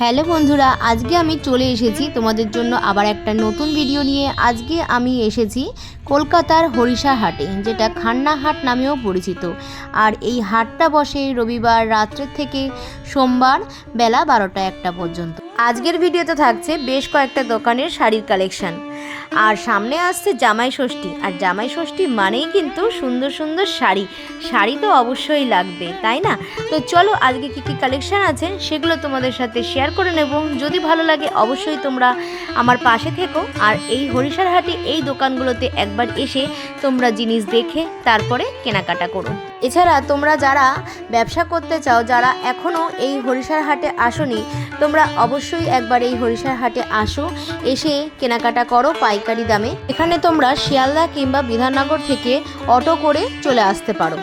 Hello বন্ধুরা, আজকে আমি চলে এসেছি তোমাদের জন্য আবার একটা নতুন ভিডিও নিয়ে। আজকে আমি এসেছি কলকাতার হরিষা হাটে, যেটা খান্না হাট নামেও পরিচিত। আর এই হাটটা বসে রবিবার রাত্রের থেকে সোমবার বেলা বারোটা একটা পর্যন্ত। আজকের ভিডিওতে থাকছে বেশ কয়েকটা দোকানের শাড়ির কালেকশন আর সামনে আসছে জামাই ষষ্ঠী। আর জামাই ষষ্ঠী মানেই কিন্তু সুন্দর সুন্দর শাড়ি। শাড়ি তো অবশ্যই লাগবে, তাই না? তো চলো আজকে কী কী কালেকশন আছে সেগুলো তোমাদের সাথে শেয়ার করে নেব। যদি ভালো লাগে অবশ্যই তোমরা আমার পাশে থেকো। আর এই হরিষার হাটে এই দোকানগুলোতে একবার এসে তোমরা জিনিস দেখে তারপরে কেনাকাটা করো। এছাড়া তোমরা যারা ব্যবসা করতে চাও, যারা এখনও এই হরিষার হাটে আসোনি, তোমরা অবশ্যই একবার এই হরিষার হাটে আসো, এসে কেনাকাটা করো পাইকারি দামে। এখানে তোমরা শিয়ালদা কিংবা বিধাননগর থেকে অটো করে চলে আসতে পারো।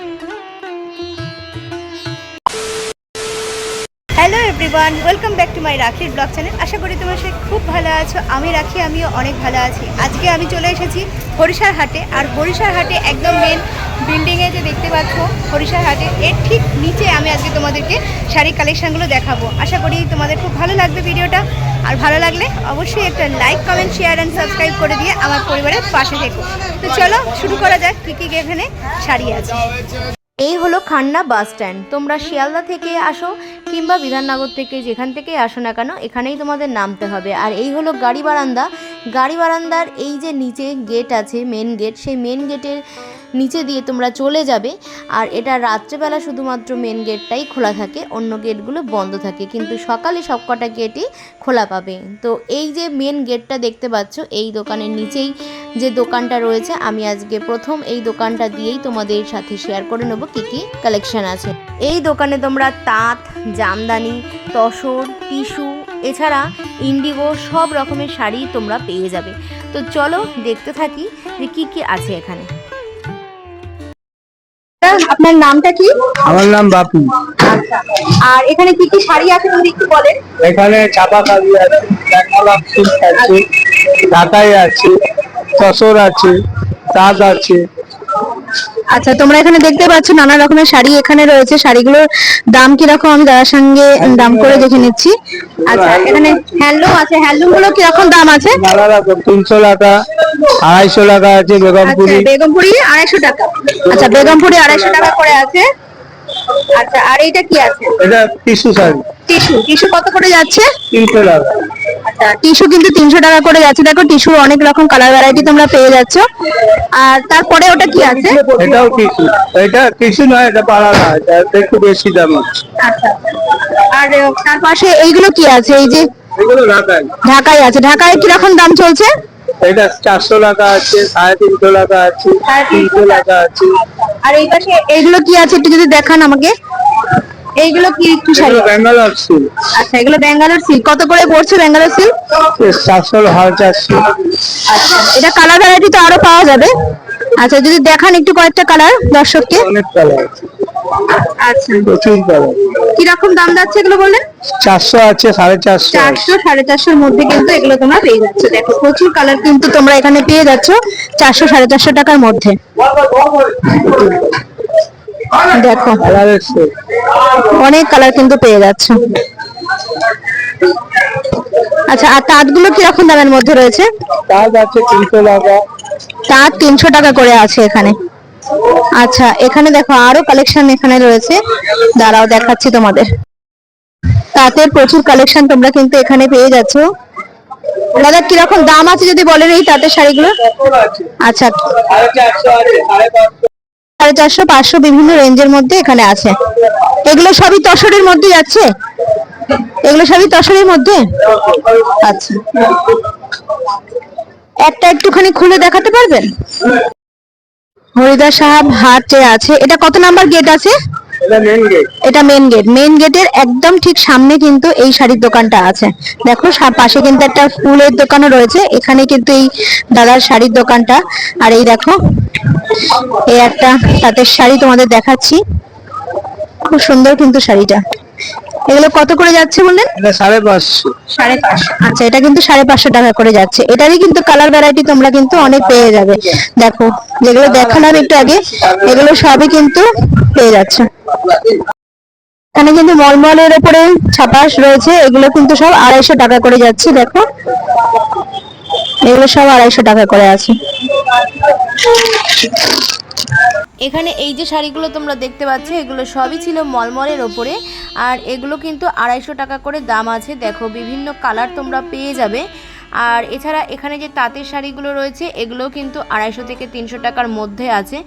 Everyone welcome back to my রাখির ব্লগ চ্যানেল আশা করি তোমার সে খুব ভালো আছো। আমি রাখি, আমিও অনেক ভালো আছি। আজকে আমি চলে এসেছি হরিষার হাটে। আর হরিষার হাটে একদম মেন বিল্ডিংয়ে যে দেখতে পাচ্ছ, হরিষার হাটে, এর ঠিক নিচে আমি আজকে তোমাদেরকে শাড়ির কালেকশানগুলো দেখাবো। আশা করি তোমাদের খুব ভালো লাগবে ভিডিওটা। আর ভালো লাগলে অবশ্যই একটা like comment share and subscribe করে দিয়ে আমার পরিবারের পাশে থেকো। তো চলো শুরু করা যাক কী কী এখানে শাড়ি আছে। এই হলো খান্না বাস স্ট্যান্ড। তোমরা শিয়ালদা থেকে আসো কিংবা বিধাননগর থেকে যেখান থেকে আসো না কেন, এখানেই তোমাদের নামতে হবে। আর এই হলো গাড়ি বারান্দা। গাড়ি বারান্দার এই যে নিচে গেট আছে মেন গেট সেই মেন গেটের নিচে দিয়ে তোমরা চলে যাবে। আর এটা রাত্রেবেলা শুধুমাত্র মেন গেটটাই খোলা থাকে, অন্য গেটগুলো বন্ধ থাকে। কিন্তু সকালে সবকটা গেটই খোলা পাবে। তো এই যে মেন গেটটা দেখতে পাচ্ছ, এই দোকানের নিচেই যে দোকানটা রয়েছে, আমি আজকে প্রথম এই দোকানটা দিয়েই তোমাদের সাথে শেয়ার করে নেব কী কী কালেকশন আছে। এই দোকানে তোমরা তাঁত, জামদানি, তসর, টিস্যু, এছাড়া ইন্ডিগো সব রকমের শাড়ি তোমরা পেয়ে যাবে। তো চলো দেখতে থাকি যে কী কী আছে এখানে। আপনার নামটা কি? আমার নাম বাপি। আচ্ছা। আর এখানে কি কি শাড়ি আছে যদি একটু বলেন? এখানে চাপা শাড়ি আছে আছে ঢাকাই আছে তসর আছে তাজ আছে। আচ্ছা তোমরা এখানে দেখতে পাচ্ছ নানা রকমের শাড়ি এখানে রয়েছে। শাড়িগুলোর দাম কীরকম? আমি দাদার সঙ্গে দাম করে দেখে নিচ্ছি। আচ্ছা এখানে হ্যান্ডলুম আছে। হ্যান্ডলুমগুলো কীরকম দাম আছে? তিনশো টাকা আড়াইশো টাকা আছে আচ্ছা বেগমপুরি বেগমপুরি আড়াইশো টাকা। আচ্ছা বেগমপুরি আড়াইশো টাকা করে আছে। আচ্ছা আর এইটা কি আছে? এটা টিসু শাড়ি। টিস্যু। টিস্যু কত করে যাচ্ছে? তিনশো টাকা। টিস্যু কিন্তু তিনশো টাকা করে যাচ্ছে। দেখো টিস্যুর অনেক রকম কালার ভ্যারাইটি তোমরা পেয়ে যাচ্ছ। আর তারপরে ওটা কি আছে? এটাও টিসু এটা টিসু নয় এটা পাড়া না এটা একটু বেশি দাম আচ্ছা। আর তার পাশে এইগুলো কি আছে? এই যে এগুলো ঢাকাই। ঢাকায় আছে। ঢাকায় কীরকম দাম চলছে? এটা চারশো টাকা আছে সাড়ে তিনশো টাকা আছে তিনশো তিনশো টাকা আছে। আর এই পাশে এইগুলো কি আছে? একটু যদি দেখান আমাকে। এইগুলো কি একটু শাড়ি? ব্যাঙ্গালোর সিল্ক আচ্ছা এগুলো ব্যাঙ্গালোর সিল্ক কত করে পড়ছে ব্যাঙ্গালোর সিল্ক চারশো সাড়ে চারশো আচ্ছা এটা কালার ভ্যারাইটি তো আরও পাওয়া যাবে। আচ্ছা যদি দেখান একটু কয়েকটা কালার দর্শককে। অনেক কালার আচ্ছা। প্রচুর কালার কীরকম দাম যাচ্ছে এগুলো বললেন? চারশো আছে সাড়ে চারশো। চারশো সাড়ে চারশোর মধ্যে কিন্তু এগুলো তোমরা পেয়ে যাচ্ছ। দেখো প্রচুর কালার কিন্তু তোমরা এখানে পেয়ে যাচ্ছ চারশো সাড়ে চারশো টাকার মধ্যে। দেখো অনেক কালার কিন্তু পেয়ে যাচ্ছ। আচ্ছা আর তাঁতগুলো কীরকম দামের মধ্যে রয়েছে? তাজ আছে তিনশো টাকা। তাঁত তিনশো টাকা করে আছে এখানে। আচ্ছা এখানে দেখো আরও কালেকশন এখানে রয়েছে। দাঁড়াও দেখাচ্ছি তোমাদের। তাঁতের প্রচুর কালেকশন তোমরা কিন্তু এখানে পেয়ে যাচ্ছ। দাদা কীরকম দাম আছে যদি বলেন এই তাঁতের শাড়িগুলো? আচ্ছা। সাড়ে চারশো, পাঁচশো বিভিন্ন রেঞ্জের মধ্যে এখানে আছে। এগুলো সবই তসরের মধ্যে যাচ্ছে? এগুলো সবই তসরের মধ্যে? আচ্ছা। একটা একটুখানি খুলে দেখাতে পারবেন? হরিদা সাহেব হাট আছে। এটা কত নাম্বার গেট আছে? এটা মেন গেট মেন গেট গেটের একদম ঠিক সামনে কিন্তু এই শাড়ির দোকানটা আছে। দেখো পাশে কিন্তু একটা ফুলের দোকানও রয়েছে। এখানে কিন্তু এই দাদার শাড়ির দোকানটা। আর এই দেখো, এই একটা তাঁতের শাড়ি তোমাদের দেখাচ্ছি। খুব সুন্দর কিন্তু শাড়িটা। এগুলো কত করে যাচ্ছে বললেন? সাড়ে পাঁচশো। সাড়ে পাঁচশো। আচ্ছা এটা কিন্তু সাড়ে পাঁচশো টাকা করে যাচ্ছে। এটারই কিন্তু কালার ভ্যারাইটি তোমরা কিন্তু অনেক পেয়ে যাবে। দেখো যেগুলো দেখালাম একটু আগে এগুলো সবই কিন্তু পেয়ে যাচ্ছে। এখানে কিন্তু মলমলের উপরে ছাপাস রয়েছে। এগুলো কিন্তু সব আড়াইশো টাকা করে যাচ্ছে দেখো। এগুলো সব আড়াইশো টাকা করে আছে। এখানে এই যে শাড়িগুলো তোমরা দেখতে পাচ্ছ, এগুলো সবই ছিল মলমলের ওপরে। আর এগুলো কিন্তু আড়াইশো টাকা করে দাম আছে। দেখো, বিভিন্ন কালার তোমরা পেয়ে যাবে। আর এছাড়া এখানে যে তাঁতের শাড়িগুলো রয়েছে এগুলো কিন্তু আড়াইশো থেকে তিনশো টাকার মধ্যে আছে।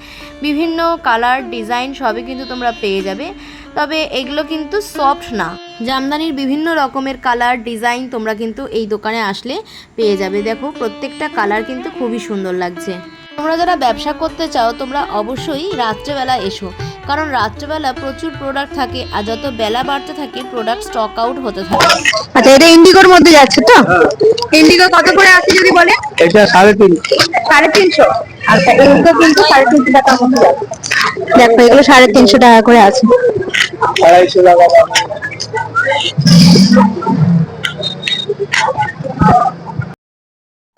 বিভিন্ন কালার, ডিজাইন সবই কিন্তু তোমরা পেয়ে যাবে। তবে এগুলো কিন্তু সফট না। জামদানির বিভিন্ন রকমের কালার, ডিজাইন তোমরা কিন্তু এই দোকানে আসলে পেয়ে যাবে। দেখো, প্রত্যেকটা কালার কিন্তু খুবই সুন্দর লাগছে। তোমরা যারা ব্যবসা করতে চাও তোমরা অবশ্যই রাত্রেবেলা এসো। কারণ রাত্রেবেলা প্রচুর প্রোডাক্ট থাকে আর যত বেলা বাড়তে থাকে প্রোডাক্ট স্টক আউট হতে থাকে। আচ্ছা এটা ইন্ডিগোর মধ্যে যাচ্ছে তো? ইন্ডিগো কত করে আছে যদি বলে? এটা সাড়ে তিনশো সাড়ে তিনশো। আচ্ছা এগুলো কিন্তু সাড়ে তিনশো টাকার মধ্যে যাচ্ছে। দেখো এগুলো সাড়ে তিনশো টাকা করে আছে। আড়াইশো টাকা।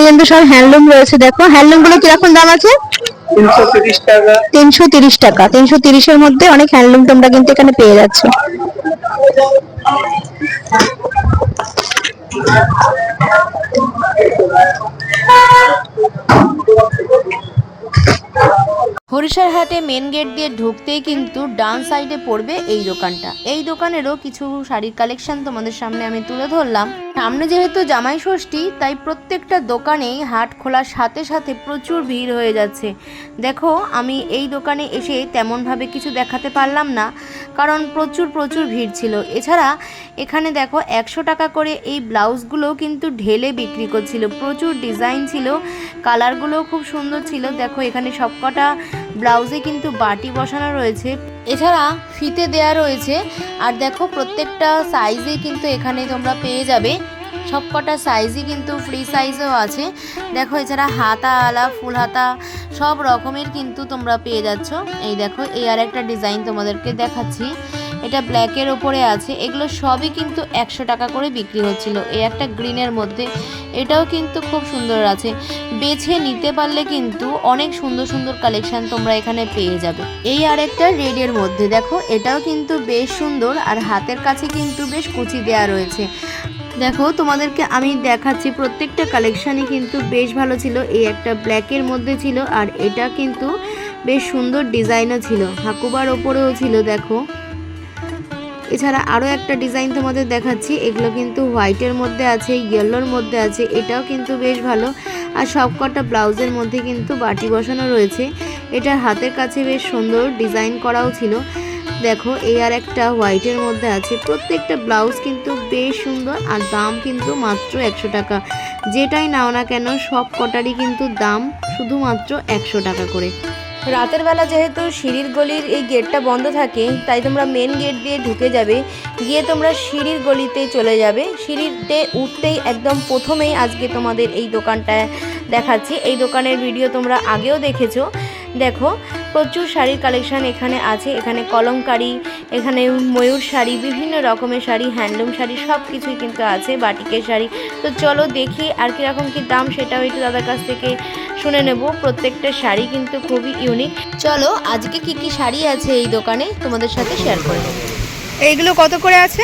কিন্তু সব হ্যান্ডলুম রয়েছে দেখো। হ্যান্ডলুমগুলো কীরকম দাম আছে? তিনশো তিরিশ টাকা। তিনশো তিরিশের মধ্যে অনেক হ্যান্ডলুম তোমরা কিন্তু এখানে পেয়ে যাচ্ছ। হরিশারহাটে মেন গেট দিয়ে ঢুকতেই কিন্তু ডান সাইডে পড়বে এই দোকানটা। এই দোকানেরও কিছু শাড়ির কালেকশন তোমাদের সামনে আমি তুলে ধরলাম। সামনে যেহেতু জামাই ষষ্ঠী, তাই প্রত্যেকটা দোকানেই হাট খোলার সাথে সাথে প্রচুর ভিড় হয়ে যাচ্ছে। দেখো, আমি এই দোকানে এসে তেমনভাবে কিছু দেখাতে পারলাম না, কারণ প্রচুর প্রচুর ভিড় ছিল। এছাড়া, এখানে দেখো, একশো টাকা করে এই ব্লাউজগুলো কিন্তু ঢেলে বিক্রি করছিল। প্রচুর ডিজাইন ছিল, কালারগুলোও খুব সুন্দর ছিল। দেখো, এখানে সবকটা ব্লাউজে কিন্তু বাটি বসানো রয়েছে। এছাড়া ফিতে দেয়া রয়েছে। আর দেখো প্রত্যেকটা সাইজে কিন্তু এখানে তোমরা পেয়ে যাবে। সব কটা সাইজই কিন্তু ফ্রি সাইজও আছে। দেখো এছাড়া হাতা আলা ফুল হাতা সব রকমের কিন্তু তোমরা পেয়ে যাচ্ছ। এই দেখো, এই আর একটা ডিজাইন তোমাদেরকে দেখাচ্ছি। এটা ব্ল্যাকের ওপরে আছে। এগুলো সবই কিন্তু একশো টাকা করে বিক্রি হচ্ছিল। এই একটা গ্রিনের মধ্যে। এটাও কিন্তু খুব সুন্দর আছে। বেছে নিতে পারলে কিন্তু অনেক সুন্দর সুন্দর কালেকশন তোমরা এখানে পেয়ে যাবে। এই আর একটা রেডের মধ্যে দেখো, এটাও কিন্তু বেশ সুন্দর আর হাতের কাছে কিন্তু বেশ কুচি দেয়া রয়েছে। দেখো, তোমাদেরকে আমি দেখাচ্ছি প্রত্যেকটা কালেকশানই কিন্তু বেশ ভালো ছিল। এই একটা ব্ল্যাকের মধ্যে ছিল আর এটা কিন্তু বেশ সুন্দর ডিজাইনও ছিল। হাকুবার ওপরেও ছিল, দেখো। এছাড়া আরও একটা ডিজাইন তোমাদের দেখাচ্ছি, এগুলো কিন্তু হোয়াইটের মধ্যে আছে ইয়েলোর মধ্যে আছে, এটাও কিন্তু বেশ ভালো। আর সবকটা ব্লাউজের মধ্যে কিন্তু বাটি বসানো রয়েছে। এটার হাতের কাছে বেশ সুন্দর ডিজাইন করাও ছিল। দেখো, এই আর একটা হোয়াইটের মধ্যে আছে। প্রত্যেকটা ব্লাউজ কিন্তু বেশ সুন্দর, আর দাম কিন্তু মাত্র একশো টাকা। যেটাই নাও না কেন সব কটারই কিন্তু দাম শুধুমাত্র একশো টাকা করে। রাতের বেলা যেহেতু সিঁড়ির গলির এই গেটটা বন্ধ থাকে, তাই তোমরা মেন গেট দিয়ে ঢুকে যাবে। গিয়ে তোমরা সিঁড়ির গলিতে চলে যাবে। সিঁড়িতে উঠতেই একদম প্রথমেই আজকে তোমাদের এই দোকানটায় দেখাচ্ছি। এই দোকানের ভিডিও তোমরা আগেও দেখেছ। দেখো, প্রচুর শাড়ির কালেকশান এখানে আছে। এখানে কলমকারি, এখানে ময়ূর শাড়ি, বিভিন্ন রকমের শাড়ি হ্যান্ডলুম শাড়ি সব কিছুই কিন্তু আছে, বাটিকের শাড়ি। তো চলো দেখি আর কীরকম কী দাম, সেটাও একটু দাদার কাছ থেকে শুনে নেব। প্রত্যেকটা শাড়ি কিন্তু খুবই ইউনিক চলো আজকে কি কি শাড়ি আছে এই দোকানে? তোমাদের সাথে শেয়ার করে নেব। এইগুলো কত করে আছে?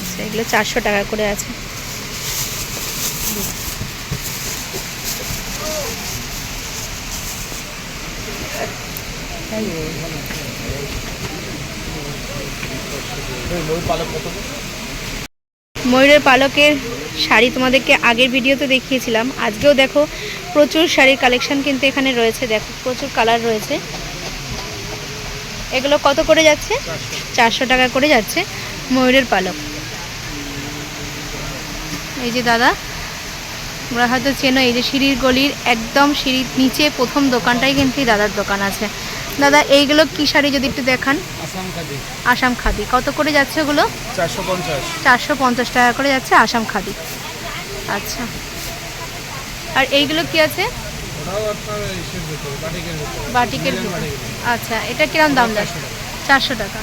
আচ্ছা এগুলো চারশো টাকা করে আছে। ময়ূরের পালকের শাড়ি তোমাদেরকে আগের ভিডিওতে দেখিয়েছিলাম। আজকেও দেখো প্রচুর শাড়ির কালেকশন কিন্তু এখানে রয়েছে। দেখো, প্রচুর কালার রয়েছে। এগুলো কত করে যাচ্ছে? চারশো টাকা করে যাচ্ছে ময়ূরের পালক। এই যে দাদা, তোমরা হয়তো চেনো, এই যে সিঁড়ির গলির একদম সিঁড়ির নিচে প্রথম দোকানটাই কিন্তু দাদার দোকান আছে। দাদা এইগুলো কি শাড়ি যদি একটু দেখান? আসাম খাদি। কত করে যাচ্ছে ওগুলো? চারশো পঞ্চাশ। টাকা করে যাচ্ছে আসাম খাদি। আচ্ছা। আর এইগুলো কি আছে? বাটিকের। আচ্ছা এটা কিরম দাম যাচ্ছে চারশো টাকা।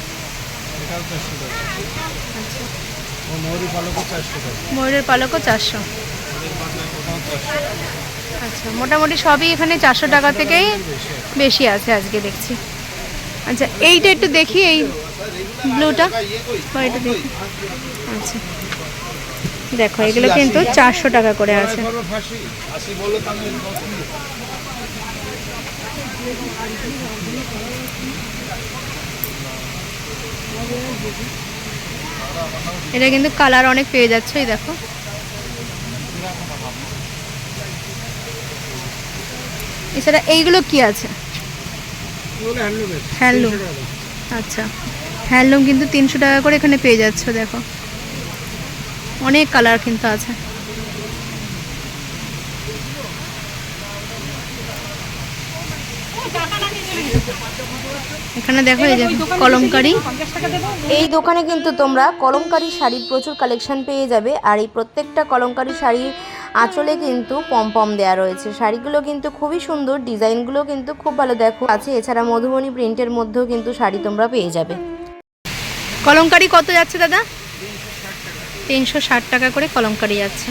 ময়ূরের পালকও চারশো। আচ্ছা মোটামুটি সবই এখানে চারশো টাকা থেকেই বেশি আছে আজকে দেখছি। আচ্ছা এইটা একটু দেখি, এই ব্লুটা। এটা দেখি। আচ্ছা। দেখো, এগুলো কিন্তু চারশো টাকা করে আছে। এটা কিন্তু কালার অনেক পেয়ে যাচ্ছে, এই দেখো। এছাড়া এইগুলো কি আছে? হ্যান্ডলুম আচ্ছা। হ্যান্ডলুম কিন্তু তিনশো টাকা করে এখানে পেয়ে যাচ্ছ দেখো। অনেক কালার কিন্তু আছে। এখানে দেখো এই যে কলমকারি। এই দোকানে কিন্তু তোমরা কলমকারি শাড়ির প্রচুর কালেকশন পেয়ে যাবে। আর এই প্রত্যেকটা কলমকারি শাড়ির আঁচলে কিন্তু পম দেওয়া রয়েছে। শাড়িগুলো কিন্তু খুবই সুন্দর, ডিজাইনগুলো কিন্তু খুব ভালো। দেখো, আছে। এছাড়া মধুবনী প্রিন্টের মধ্যেও কিন্তু শাড়ি তোমরা পেয়ে যাবে। কলমকারি কত যাচ্ছে দাদা? তিনশো ষাট টাকা করে কলমকারি যাচ্ছে।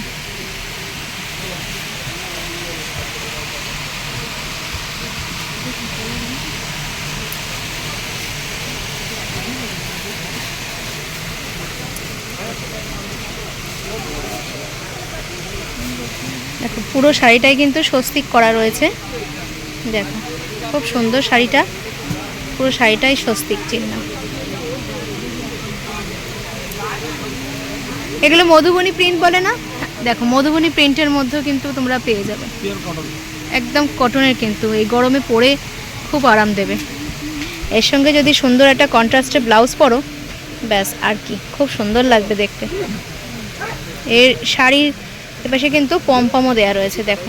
পুরো শাড়িটাই কিন্তু স্বস্তিক করা রয়েছে। দেখো খুব সুন্দর শাড়িটা। পুরো শাড়িটাই স্বস্তিক চিহ্ন। এগুলো মধুবনী প্রিন্ট বলে না? দেখো মধুবনী প্রিন্টের মধ্যেও কিন্তু তোমরা পেয়ে যাবে। একদম কটনের কিন্তু এই গরমে পরে খুব আরাম দেবে। এর সঙ্গে যদি সুন্দর একটা কন্ট্রাস্টে ব্লাউজ পরো ব্যাস আর কি খুব সুন্দর লাগবে দেখতে। এর শাড়ির এপাশে কিন্তু পম পমও দেওয়া রয়েছে, দেখো।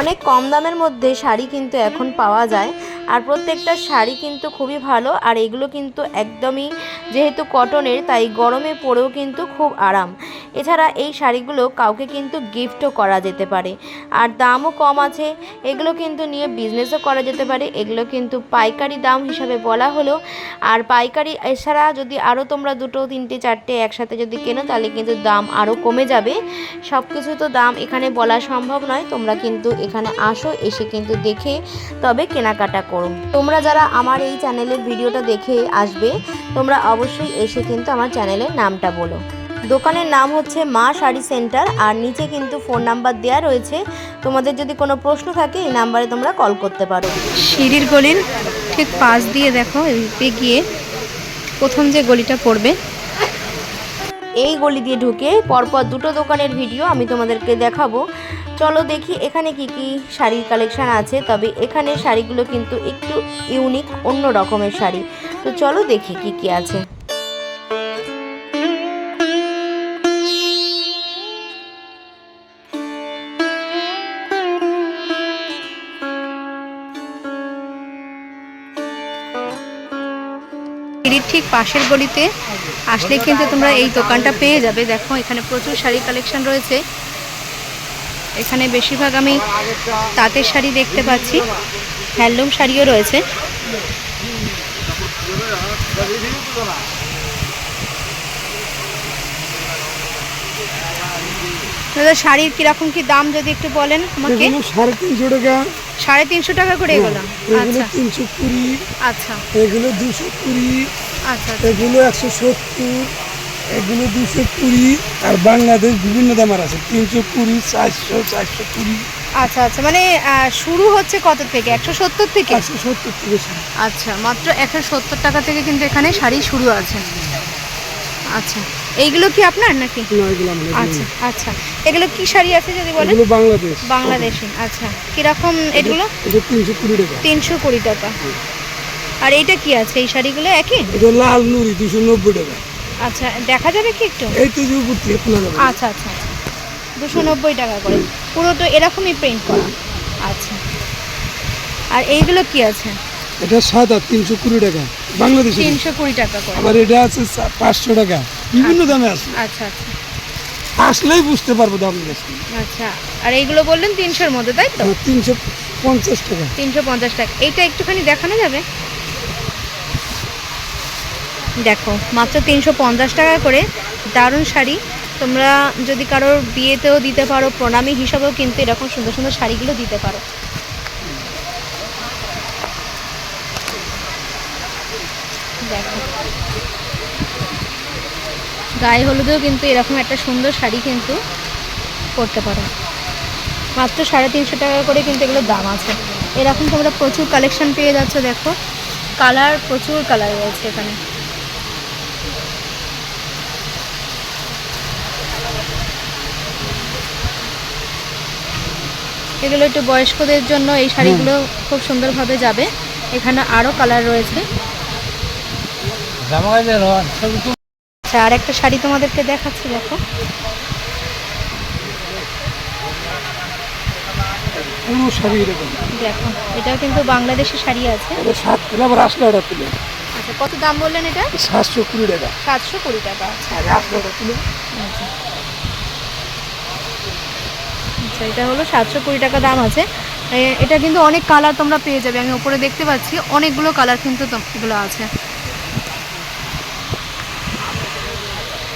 অনেক কম দামের মধ্যে শাড়ি কিন্তু এখন পাওয়া যায়। আর প্রত্যেকটা শাড়ি কিন্তু খুবই ভালো, আর এগুলো কিন্তু একদমই যেহেতু কটনের, তাই গরমে পরেও কিন্তু খুব আরাম। এছাড়া এই শাড়িগুলো কাউকে কিন্তু গিফটও করা যেতে পারে। আর দামও কম আছে, এগুলো কিন্তু নিয়ে বিজনেসও করা যেতে পারে। এগুলো কিন্তু পাইকারি দাম হিসাবে বলা হলো। আর পাইকারি এছাড়া যদি আরও তোমরা দুটো, তিনটে, চারটে একসাথে যদি কেনো, তাহলে কিন্তু দাম আরও কমে যাবে। সব কিছু তো দাম এখানে বলা সম্ভব নয়, তোমরা কিন্তু এখানে আসো, এসে কিন্তু দেখে তবে কেনাকাটা করো। তোমরা যারা আমার এই চ্যানেলের ভিডিওটা দেখে আসবে তোমরা অবশ্যই এসে কিন্তু আমার চ্যানেলের নামটা বলো। দোকানের নাম হচ্ছে মা শাড়ি সেন্টার আর নিচে কিন্তু ফোন নাম্বার দেওয়া রয়েছে। তোমাদের যদি কোনো প্রশ্ন থাকে এই নাম্বারে তোমরা কল করতে পারো। সিঁড়ির গলির ঠিক পাশ দিয়ে দেখো এদিকে গিয়ে প্রথম যে গলিটা পড়বে। এই গলি দিয়ে ঢুকে পরপর দুটো দোকানের ভিডিও আমি তোমাদেরকে দেখাবো। চলো দেখি এখানে কি কি শাড়ির কালেকশন আছে। তবে এখানে শাড়িগুলো কিন্তু একটু ইউনিক অন্য রকমের শাড়ি। তো চলো দেখি কি কি আছে। ঠিক পাশের গলিতে আসলে কিন্তু তোমরা এই দোকানটা পেয়ে যাবে। দেখো, এখানে প্রচুর শাড়ি কালেকশন রয়েছে। এখানে বেশিরভাগ আমি তাঁতের শাড়ি দেখতে পাচ্ছি। হ্যান্ডলুম শাড়িও রয়েছে। দাদা শাড়ির কীরকম কি দাম যদি একটু বলেন আমাকে? সাড়ে তিনশো টাকা। সাড়ে তিনশো টাকা করে এগুলো? এগুলো আচ্ছা। তিনশো কুড়ি। আচ্ছা। এগুলো দুশো কুড়ি। আচ্ছা। এগুলো একশো সত্তর। এগুলো দুশো কুড়ি আর বাংলাদেশ বিভিন্ন দামের আছে। তিনশো কুড়ি চারশো চারশো কুড়ি। আচ্ছা আচ্ছা। মানে শুরু হচ্ছে কত থেকে? একশো সত্তর থেকে? একশো সত্তর থেকে আচ্ছা মাত্র একশো সত্তর টাকা থেকে কিন্তু এখানে শাড়ি শুরু আছে। আচ্ছা। এইগুলো কি আপনার নাকি? আচ্ছা আচ্ছা। এগুলো কি শাড়ি আছে যদি বলেন? বাংলাদেশ। বাংলাদেশি। আচ্ছা। কীরকম এগুলো? তিনশো কুড়ি টাকা। তিনশো কুড়ি টাকা। আর এইটা কি আছে? এই শাড়িগুলো একই? লাল নুড়ি দুশো নব্বই টাকা। আচ্ছা দেখা যাবে কি একটু? এই তো যে উপর থেকে খোলা যাবে। আচ্ছা আচ্ছা আচ্ছা। দুশো নব্বই টাকা করে। পুরো তো এরকমই প্রিন্ট করা। আচ্ছা। আর এইগুলো কি আছে? এটা সাদা তিনশো কুড়ি টাকা। বাংলাদেশে তিনশো কুড়ি টাকা করে। আবার এটা আছে পাঁচশো টাকা। বিভিন্ন দামে আছে। আচ্ছা আচ্ছা। আসলেই বুঝতে পারব দাম আচ্ছা। আর এইগুলো বললেন তিনশোর মধ্যে তাই তো? তিনশো পঞ্চাশ টাকা। তিনশো পঞ্চাশ টাকা। এইটা একটুখানি দেখানো যাবে? দেখো, মাত্র তিনশো পঞ্চাশ টাকা করে দারুণ শাড়ি। তোমরা যদি কারোর বিয়েতেও দিতে পারো, প্রণামী হিসাবেও কিন্তু এরকম সুন্দর সুন্দর শাড়িগুলো দিতে পারো। দেখো। গায়ে হলুদেও কিন্তু এরকম একটা সুন্দর শাড়ি কিন্তু পরতে পারো। মাত্র সাড়ে তিনশো টাকা করে কিন্তু এগুলো দাম আছে। এরকম তোমরা প্রচুর কালেকশন পেয়ে যাচ্ছ, দেখো। কালার প্রচুর কালার রয়েছে এখানে। এগুলো একটু বয়স্কদের জন্য এই শাড়িগুলো খুব সুন্দরভাবে যাবে। এখানে আরও কালার রয়েছে। আচ্ছা আর একটা শাড়ি তোমাদেরকে দেখাচ্ছি দেখো। দেখো এটাও কিন্তু বাংলাদেশি শাড়ি আছে। আচ্ছা কত দাম বললেন এটা? সাতশো কুড়ি টাকা। সাতশো কুড়ি টাকা তুলে। আচ্ছা এটা হলো সাতশো কুড়ি টাকা দাম আছে। এটা কিন্তু অনেক কালার তোমরা পেয়ে যাবে। আমি উপরে দেখতে পাচ্ছি অনেকগুলো কালার কিন্তু এগুলো আছে।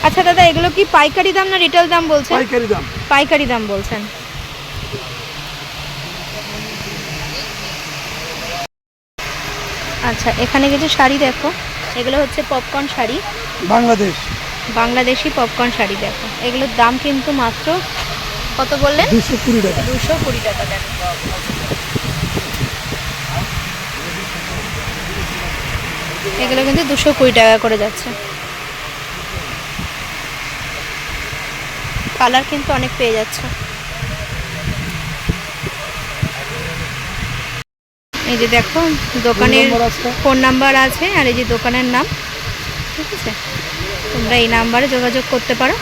আচ্ছা দাদা এগুলো কি পাইকারি দাম না রিটেল দাম বলছেন? পাইকারি দাম। পাইকারি দাম বলছেন। আচ্ছা এখানে কিছু শাড়ি দেখো। এগুলো হচ্ছে পপকর্ন শাড়ি। বাংলাদেশ। বাংলাদেশি পপকর্ন শাড়ি দেখো। এগুলোর দাম কিন্তু মাত্র কত বললেন? দুশো কুড়ি টাকা। দুশো কুড়ি টাকা দেখো এগুলো কিন্তু দুশো কুড়ি টাকা করে যাচ্ছে। কালার কিন্তু অনেক পেয়ে যাচ্ছে। এই যে দেখো দোকানের ফোন নাম্বার আছে আর এই যে দোকানের নাম। ঠিক আছে? তোমরা এই নাম্বারে যোগাযোগ করতে পারো।